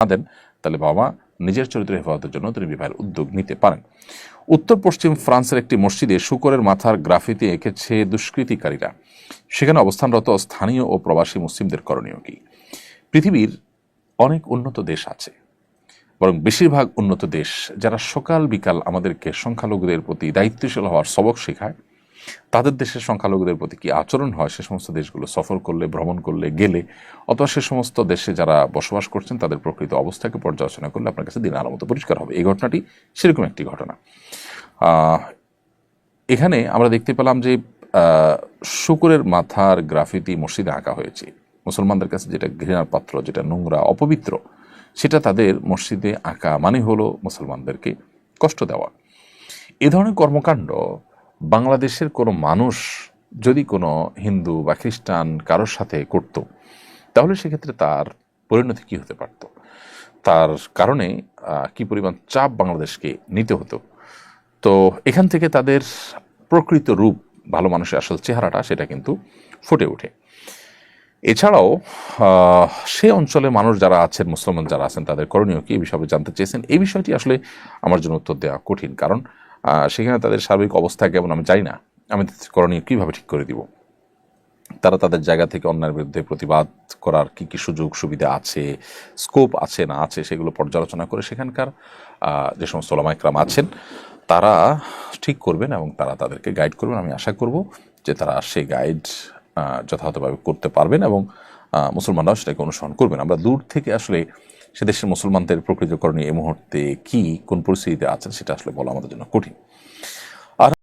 না দেন, তাহলে বাবা নিজের চরিত্র হেফাজতের জন্য তিনি বিবাহের উদ্যোগ নিতে পারেন। উত্তর পশ্চিম ফ্রান্সের একটি মসজিদে শুকরের মাথার গ্রাফিতে এঁকেছে দুষ্কৃতিকারীরা। সেখানে অবস্থানরত স্থানীয় ও প্রবাসী মুসলিমদের করণীয় কি? পৃথিবীর অনেক উন্নত দেশ আছে, বরং বেশিরভাগ উন্নত দেশ যারা সকাল বিকাল আমাদেরকে সংখ্যালঘুদের প্রতি দায়িত্বশীল হওয়ার সবক শেখায় তাদের দেশের সংখ্যালঘুদের প্রতি কি আচরণ হয়? সে সমস্ত দেশগুলো সফর করলে, ভ্রমণ করলে, গেলে, অথবা সে সমস্ত দেশে যারা বসবাস করছেন, তাদের প্রকৃত অবস্থাকে পর্যালোচনা করলে আপনার কাছে দিন আলো মতো পরিষ্কার হবে। এই ঘটনাটি সেরকম একটি ঘটনা। এখানে আমরা দেখতে পেলাম যে শুকুরের মাথার গ্রাফিতি মসজিদে আঁকা হয়েছে। মুসলমানদের কাছে যেটা ঘৃণার পাত্র, যেটা নোংরা, অপবিত্র, সেটা তাদের মসজিদে আঁকা মানে হলো মুসলমানদেরকে কষ্ট দেওয়া। এ ধরনের কর্মকাণ্ড বাংলাদেশের কোনো মানুষ যদি কোনো হিন্দু বা খ্রিস্টান কারোর সাথে করত, তাহলে সেক্ষেত্রে তার পরিণতি কী হতে পারত? তার কারণে কি পরিমাণ চাপ বাংলাদেশকে নিতে হতো? তো এখান থেকে তাদের প্রকৃত রূপ, ভালো মানুষের আসল চেহারাটা সেটা কিন্তু ফুটে ওঠে। এছাড়াও সে অঞ্চলে মানুষ যারা আছেন, মুসলমান যারা আছেন, তাদের করণীয় কি এই বিষয়ে জানতে চেয়েছেন? এই বিষয়টি আসলে আমার জন্য উত্তর দেওয়া কঠিন। কারণ সেখানে তাদের সার্বিক অবস্থা কেমন আমি জানি না। আমি করণীয় কীভাবে ঠিক করে দিব? তারা তাদের জায়গা থেকে অন্যায়ের বিরুদ্ধে প্রতিবাদ করার কি কি সুযোগ সুবিধা আছে স্কোপ আছে না আছে সেগুলো পর্যালোচনা করে সেখানকার যে সমস্ত ওলামাইকরাম আছেন, তারা ঠিক করবেন এবং তারা তাদেরকে গাইড করবেন। আমি আশা করব যে তারা সেই গাইড যথাযথভাবে করতে পারবেন এবং মুসলমানরাও সেটাকে অনুসরণ করবেন। আমরা দূর থেকে আসলে সে দেশের মুসলমানদের প্রকৃতকরণে এই মুহূর্তে কি, কোন পরিস্থিতিতে আছেন সেটা আসলে বলা আমাদের জন্য কঠিন।